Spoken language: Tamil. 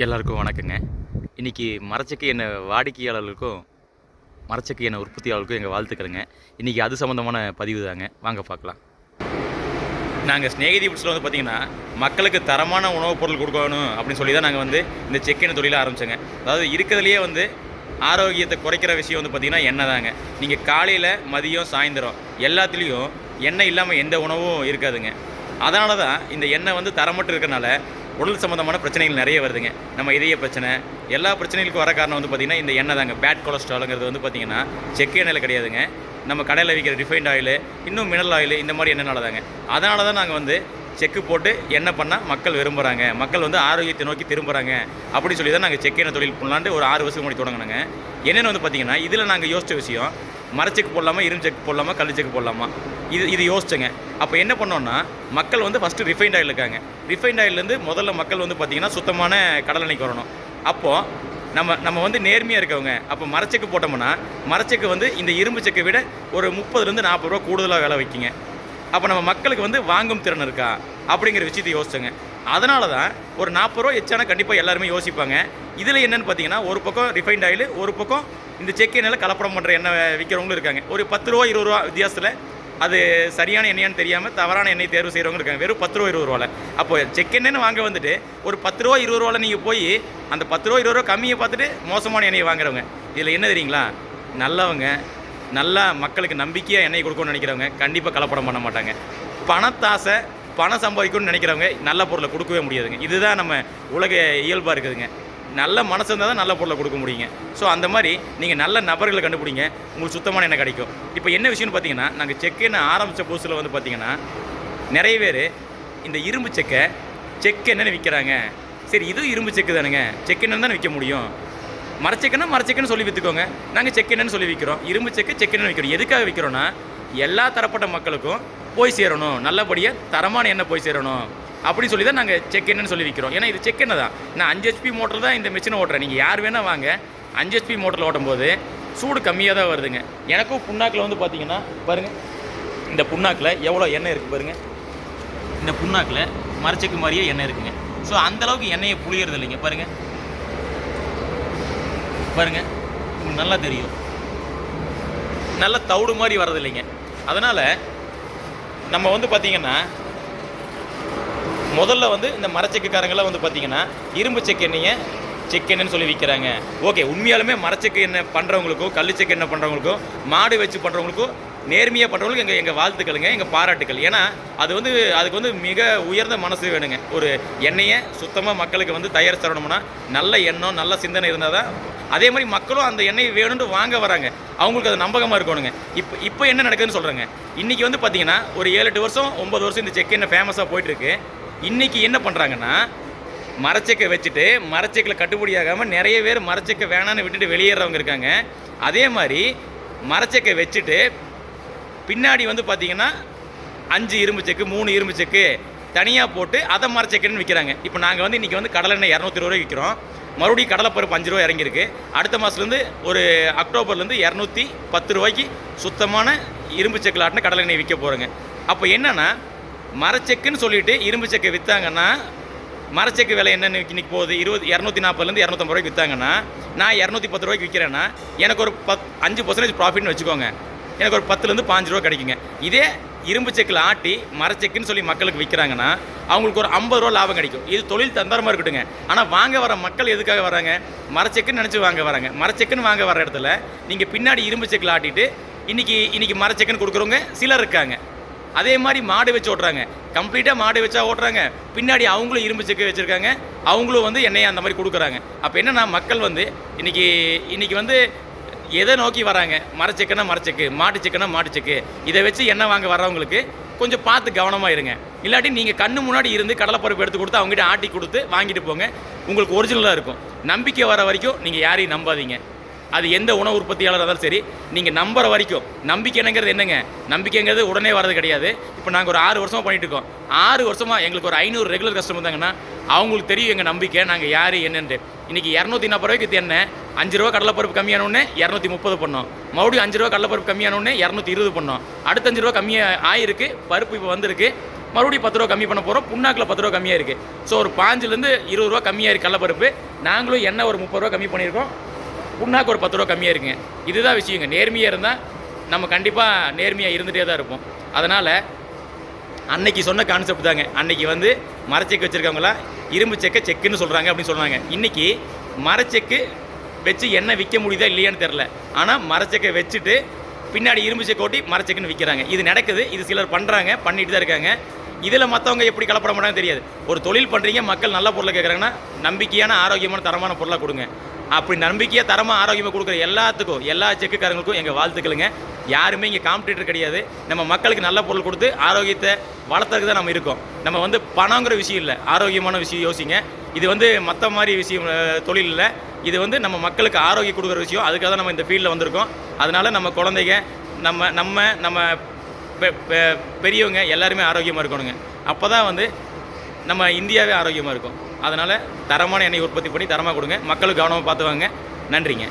எல்லாருக்கும் வணக்கங்க. இன்றைக்கி மரச்செக்கு என்ன வாடிக்கையாளர்களுக்கும் மரச்செக்கு என்ன உற்பத்தியாளர்களுக்கும் எங்கள் வாழ்த்துக்கிறேங்க இன்றைக்கி அது சம்மந்தமான பதிவு தாங்க வாங்க பார்க்கலாம். நாங்கள் ஸ்நேகிதி புட்ஸில் வந்து பார்த்திங்கன்னா மக்களுக்கு தரமான உணவுப் பொருள் கொடுக்கணும் அப்படின்னு சொல்லி தான் நாங்கள் வந்து இந்த செக்கின தொழிலை ஆரம்பித்தோங்க அதாவது இருக்கிறதுலையே வந்து ஆரோக்கியத்தை குறைக்கிற விஷயம் வந்து பார்த்திங்கன்னா எண்ணெய் தாங்க. நீங்கள் காலையில் மதியம் சாயந்தரம் எல்லாத்துலேயும் எண்ணெய் இல்லாமல் எந்த உணவும் இருக்காதுங்க. அதனால தான் இந்த எண்ணெய் வந்து தரமட்டு இருக்கறனால உடல் சம்மந்தமான பிரச்சனைகள் நிறைய வருதுங்க. நம்ம இதய பிரச்சனை எல்லா பிரச்சனைகளுக்கும் வர காரணம் வந்து பார்த்திங்கன்னா இந்த எண்ணெய் தாங்க. பேட் கொலஸ்ட்ராலுங்கிறது வந்து பார்த்திங்கன்னா செக்கு எண்ணெயில் கிடையாதுங்க. நம்ம கடையில் விற்கிற ரிஃபைண்ட் ஆயில் இன்னும் மினரல் ஆயில் இந்த மாதிரி எண்ணெய்னால தாங்க. அதனால தான் நாங்கள் வந்து செக்கு போட்டு என்ன பண்ணால் மக்கள் விரும்புகிறாங்க மக்கள் வந்து ஆரோக்கியத்தை நோக்கி திரும்புகிறாங்க அப்படின்னு சொல்லி தான் நாங்கள் செக்கு எண்ணெய் தொழில் பண்ணலான்ட்டு ஒரு ஆறு வருஷம் முன்னாடி தொடங்கினாங்க. என்னென்னு வந்து பார்த்திங்கன்னா இதில் நாங்கள் யோசித்த விஷயம் மரச்செக்கு போடலாமா இரும்பு செக் போடலாமா கல் செக்கு போடலாமா? இது இது யோசிச்சேங்க. அப்போ என்ன பண்ணோன்னா மக்கள் வந்து ஃபஸ்ட்டு ரிஃபைண்ட் ஆயில் இருக்காங்க. ரிஃபைண்ட் ஆயிலேருந்து முதல்ல மக்கள் வந்து பார்த்திங்கன்னா சுத்தமான கடலெண்ணெய்க்கு வரணும். அப்போது நம்ம நம்ம வந்து நேர்மையாக இருக்கவங்க அப்போ மரச்செக்கு போட்டோம்னா மரச்செக்கு வந்து இந்த இரும்பு செக்கை விட ஒரு முப்பதுலேருந்து நாற்பது ரூபா கூடுதலாக விலை வைக்கிங்க. அப்போ நம்ம மக்களுக்கு வந்து வாங்கும் திறன் இருக்கா? அப்படிங்கிற விஷயத்தை யோசிச்சோங்க. அதனால தான் ஒரு நாற்பது ரூபா எச்சானா கண்டிப்பாக எல்லாருமே யோசிப்பாங்க. இதில் என்னென்னு பார்த்தீங்கன்னா ஒரு பக்கம் ரிஃபைண்ட் ஆயில் ஒரு பக்கம் இந்த செக் எண்ணெயில் கலப்படம் பண்ணுற எண்ணெய் விற்கிறவங்களும் இருக்காங்க. ஒரு பத்து ரூபா இருபது ரூபா வித்தியாசத்தில் அது சரியான எண்ணெயான்னு தெரியாமல் தவறான எண்ணெய் தேர்வு செய்கிறவங்க இருக்காங்க. வெறும் பத்து ரூபா இருபது ரூபாவில் அப்போ செக் எண்ணெய்னு வாங்க வந்துட்டு ஒரு பத்து ரூபா இருபது ரூபாவில் நீங்கள் போய் அந்த பத்து ரூபா இருபது ரூபா கம்மியை பார்த்துட்டு மோசமான எண்ணெயை வாங்குறவங்க. இதில் என்ன தெரியுங்களா? நல்லவங்க நல்லா மக்களுக்கு நம்பிக்கையாக எண்ணெய் கொடுக்கணும்னு நினைக்கிறவங்க கண்டிப்பாக கலப்படம் பண்ண மாட்டாங்க. பணத்தாசை பணம் சம்பாதிக்கணும்னு நினைக்கிறவங்க நல்ல பொருளை கொடுக்கவே முடியாதுங்க. இதுதான் நம்ம உலக இயல்பாக இருக்குதுங்க. நல்ல மனசு இருந்தால் தான் நல்ல பொருளை கொடுக்க முடியுங்க. ஸோ அந்த மாதிரி நீங்கள் நல்ல நபர்களை கண்டுபிடிங்க. உங்களுக்கு சுத்தமான எண்ணெய் கிடைக்கும். இப்போ என்ன விஷயம்னு பார்த்தீங்கன்னா நாங்கள் செக்கெண்ணை ஆரம்பித்த புதுசில் வந்து பார்த்தீங்கன்னா நிறைய பேர் இந்த இரும்பு செக்கை செக் என்னென்னு விற்கிறாங்க சரி இது இரும்பு செக்கு தானுங்க. செக்கெண்ணு தானே விற்க முடியும்? மரச்செக்குன்னா மரச்செக்குன்னு சொல்லி விற்றுக்கோங்க நாங்கள் செக்கெண்ணு சொல்லி விற்கிறோம் இரும்பு செக்கு செக்கெண்ணு விற்கிறோம் எதுக்காக விற்கிறோன்னா எல்லா தரப்பட்ட மக்களுக்கும் போய் சேரணும். நல்லபடியாக தரமான எண்ணெய் போய் சேரணும். அப்படின்னு சொல்லி தான் நாங்கள் செக் என்னன்னு சொல்லி விற்கிறோம் ஏன்னா இது செக் என்ன தான் நான் அஞ்சு ஹெச்பி மோட்டர் தான் இந்த மிஷினை ஓட்டுறேன். நீங்கள் யார் வேணால் வாங்க. அஞ்சு ஹெச்பி மோட்டரில் ஓட்டும் போது சூடு கம்மியாக தான் வருதுங்க. எனக்கும் புண்ணாக்கில் வந்து பார்த்தீங்கன்னா பாருங்கள் இந்த புண்ணாக்கில் எவ்வளோ எண்ணெய் இருக்குது பாருங்கள் இந்த புண்ணாக்கில் மரச்செக்கு மாதிரியே எண்ணெய் இருக்குங்க. ஸோ அந்தளவுக்கு எண்ணெயை புளியறது இல்லைங்க. பாருங்கள் பாருங்கள் உங்களுக்கு நல்லா தெரியும். நல்லா தவிடு மாதிரி வர்றது இல்லைங்க. அதனால் நம்ம வந்து பார்த்திங்கன்னா முதல்ல வந்து இந்த மரச்செக்குக்காரங்களாம் வந்து பார்த்திங்கன்னா இரும்பு செக்கு எண்ணெயை செக் சொல்லி விற்கிறாங்க ஓகே உண்மையாலுமே மரச்செக்கு எண்ணெய் பண்ணுறவங்களுக்கும் கல் செக்கு எண்ணெய் பண்ணுறவங்களுக்கும் மாடு வச்சு பண்ணுறவங்களுக்கும் நேர்மையாக பண்ணுறவங்களுக்கு எங்கள் எங்கள் வாழ்த்துக்களுங்க எங்கள் பாராட்டுக்கள். ஏன்னா அது வந்து அதுக்கு வந்து மிக உயர்ந்த மனசு வேணுங்க. ஒரு எண்ணெயை சுத்தமாக மக்களுக்கு வந்து தயார் தரணும்னா நல்ல எண்ணம் நல்ல சிந்தனை இருந்தால் தான் அதே மாதிரி மக்களும் அந்த எண்ணெய் வேணும்னு வாங்க வராங்க. அவங்களுக்கு அது நம்பகமாக இருக்கணுங்க. இப்போ இப்போ என்ன நடக்குதுன்னு சொல்கிறேங்க இன்றைக்கி வந்து பார்த்திங்கன்னா ஒரு ஏழு எட்டு வருஷம் ஒம்பது வருஷம் இந்த செக் எண்ணெய் ஃபேமஸாக போயிட்டுருக்கு இன்றைக்கி என்ன பண்ணுறாங்கன்னா மரச்செக்கை வச்சுட்டு மரச்செக்கில் கட்டுப்படி ஆகாமல் நிறைய பேர் மரச்செக்கை வேணான்னு விட்டுட்டு வெளியேறவங்க இருக்காங்க. அதே மாதிரி மரச்செக்கை வச்சுட்டு பின்னாடி வந்து பார்த்தீங்கன்னா அஞ்சு இரும்பு செக்கு மூணு இரும்பு செக்கு தனியாக போட்டு அதை மரச்செக்குன்னு விற்கிறாங்க இப்போ நாங்கள் வந்து இன்றைக்கி வந்து கடலெண்ணெய் இரநூத்தி இருபது ரூபாய் விற்கிறோம் மறுபடியும் கடலைப்பருப்பு அஞ்சு ரூபா இறங்கியிருக்கு. அடுத்த மாதத்துலேருந்து ஒரு அக்டோபர்லேருந்து இரநூத்தி பத்து ரூபாய்க்கு சுத்தமான இரும்பு செக்கில் ஆட்டின கடலெண்ணெய் விற்க போகிறோங்க அப்போ என்னென்னா மரச்செக்குன்னு சொல்லிட்டு இரும்பு செக்கு விற்றாங்கன்னா மரச்செக்கு விலை என்னென்னு இன்னைக்கு போகுது? இருபது இரநூத்தி நாற்பதுலேருந்து இரநூத்தம்பது ரூபாய்க்கு விற்றாங்கன்னா நான் இரநூத்தி பத்து ரூபாய்க்கு விற்கிறேன்னா எனக்கு ஒரு பத் அஞ்சு பர்சன்டேஜ் ப்ராஃபிட்னு வச்சுக்கோங்க. எனக்கு ஒரு பத்துலேருந்து பாஞ்சு ரூபா கிடைக்குங்க. இதே இரும்பு செக்கில் ஆட்டி மரச்செக்குன்னு சொல்லி மக்களுக்கு விற்கிறாங்கன்னா அவங்களுக்கு ஒரு ஐம்பது ரூபா லாபம் கிடைக்கும். இது தொழில் தந்திரமாக இருக்கட்டுங்க. ஆனால் வாங்க வர மக்கள் எதுக்காக வராங்க? மரச்செக்குன்னு நினச்சி வாங்க வராங்க. மரச்செக்குன்னு வாங்க வர இடத்துல நீங்கள் பின்னாடி இரும்பு செக்கில் ஆட்டிட்டு இன்றைக்கி இன்றைக்கி மரச்செக்குன்னு கொடுக்குறவங்க சிலர் இருக்காங்க. அதே மாதிரி மாடு வச்சு ஓட்டுறாங்க. கம்ப்ளீட்டாக மாடு வச்சா ஓட்டுறாங்க. பின்னாடி அவங்களும் இரும்பு செக்கு வச்சுருக்காங்க. அவங்களும் வந்து எண்ணெயை அந்த மாதிரி கொடுக்குறாங்க. அப்போ என்னென்னா மக்கள் வந்து இன்றைக்கி இன்றைக்கி வந்து எதை நோக்கி வராங்க? மரச்செக்குன்னா மரச்செக்கு மாட்டு செக்குன்னா மாட்டு செக்கு. இதை வச்சு எண்ணெய் வாங்க வர்றவங்களுக்கு கொஞ்சம் பார்த்து கவனமாக இருங்க. இல்லாட்டி நீங்கள் கண்ணு முன்னாடி இருந்து கடலைப்பருப்பு எடுத்து கொடுத்து அவங்ககிட்ட ஆட்டி கொடுத்து வாங்கிட்டு போங்க. உங்களுக்கு ஒரிஜினலாக இருக்கும். நம்பிக்கை வர வரைக்கும் நீங்கள் யாரையும் நம்பாதீங்க. அது எந்த உணவு உற்பத்தியாளராக இருந்தாலும் சரி நீங்கள் நம்புற வரைக்கும் நம்பிக்கைங்கிறது என்னங்க? நம்பிக்கைங்கிறது உடனே வரது கிடையாது. இப்போ நாங்கள் ஒரு ஆறு வருஷமாக பண்ணிட்டு இருக்கோம். ஆறு வருஷமாக எங்களுக்கு ஒரு ஐநூறு ரெகுலர் கஸ்டமர் இருந்தாங்கன்னா அவங்களுக்கு தெரியும் எங்கள் நம்பிக்கை நாங்கள் யார் என்னென்று இன்றைக்கி இரநூத்தி நாற்பது ரூபாய்க்கு எண்ணெய் அஞ்சு ரூபா கடலைப்பருப்பு கம்மியான உடனே இரநூத்தி முப்பது பண்ணோம். மறுபடியும் அஞ்சு ரூபா கடலைப்பருப்பு கம்மியான உடனே இரநூத்தி இருபது பண்ணோம். அடுத்த அஞ்சு ரூபா கம்மியாக ஆயிருக்கு பருப்பு இப்போ வந்திருக்கு. மறுபடியும் பத்து ரூபா கம்மி பண்ண போகிறோம் புண்ணாக்கில் பத்து ரூபா கம்மியாக இருக்குது ஸோ ஒரு பாஞ்சிலேருந்து இருபது ரூபா கம்மியாக இருக்குது கடலப்பருப்பு. நாங்களும் எண்ணெய் ஒரு முப்பது ரூபா கம்மி பண்ணியிருக்கோம் புண்ணாக்கு ஒரு பத்து ரூபா கம்மியாக இருக்குங்க. இதுதான் விஷயங்க. நேர்மையாக இருந்தால் நம்ம கண்டிப்பாக நேர்மையாக இருந்துகிட்டே தான் இருப்போம். அதனால் அன்னைக்கு சொன்ன கான்செப்ட் தாங்க. அன்னைக்கு வந்து மரச்செக்கு வச்சுருக்கவங்களாம் இரும்பு செக்கை செக்குன்னு சொல்கிறாங்க அப்படின்னு சொன்னாங்க. இன்றைக்கி மரச்செக்கு வச்சு என்ன விற்க முடியுதா இல்லையான்னு தெரில ஆனால் மரச்செக்கை வச்சுட்டு பின்னாடி இரும்பு செக்கு ஓட்டி மரச்செக்குன்னு விற்கிறாங்க இது நடக்குது. இது சிலர் பண்ணுறாங்க பண்ணிட்டு தான் இருக்காங்க. இதில் மற்றவங்க எப்படி கலப்பட மாட்டாங்கன்னு தெரியாது. ஒரு தொழில் பண்ணுறீங்க மக்கள் நல்ல பொருளை கேட்குறாங்கன்னா நம்பிக்கையான ஆரோக்கியமான தரமான பொருளாக கொடுங்க. அப்படி நம்பிக்கையாக தரமாக ஆரோக்கியமாக கொடுக்குற எல்லாத்துக்கும் எல்லா செக்குக்காரங்களுக்கும் எங்கள் வாழ்த்துக்களுங்க. யாருமே இங்கே காம்படிட்டர் கிடையாது. நம்ம மக்களுக்கு நல்ல பொருள் கொடுத்து ஆரோக்கியத்தை வளர்த்துறதுக்கு தான் நம்ம இருக்கோம். நம்ம வந்து பணங்கிற விஷயம் இல்லை. ஆரோக்கியமான விஷயம் யோசிங்க. இது வந்து மற்ற மாதிரி விஷயம் தொழில் இல்லை. இது வந்து நம்ம மக்களுக்கு ஆரோக்கியம் கொடுக்குற விஷயம். அதுக்காக தான் நம்ம இந்த ஃபீல்டில் வந்திருக்கோம். அதனால் நம்ம குழந்தைங்க நம்ம நம்ம நம்ம பெ- பெரியவங்க எல்லாருமே ஆரோக்கியமாக இருக்கணுங்க. அப்போ தான் வந்து நம்ம இந்தியாவே ஆரோக்கியமாக இருக்கும். அதனால் தரமான எண்ணெய் உற்பத்தி பண்ணி தரமாக கொடுங்க. மக்களுக்கு கவனமாக பார்த்து வாங்க நன்றிங்க.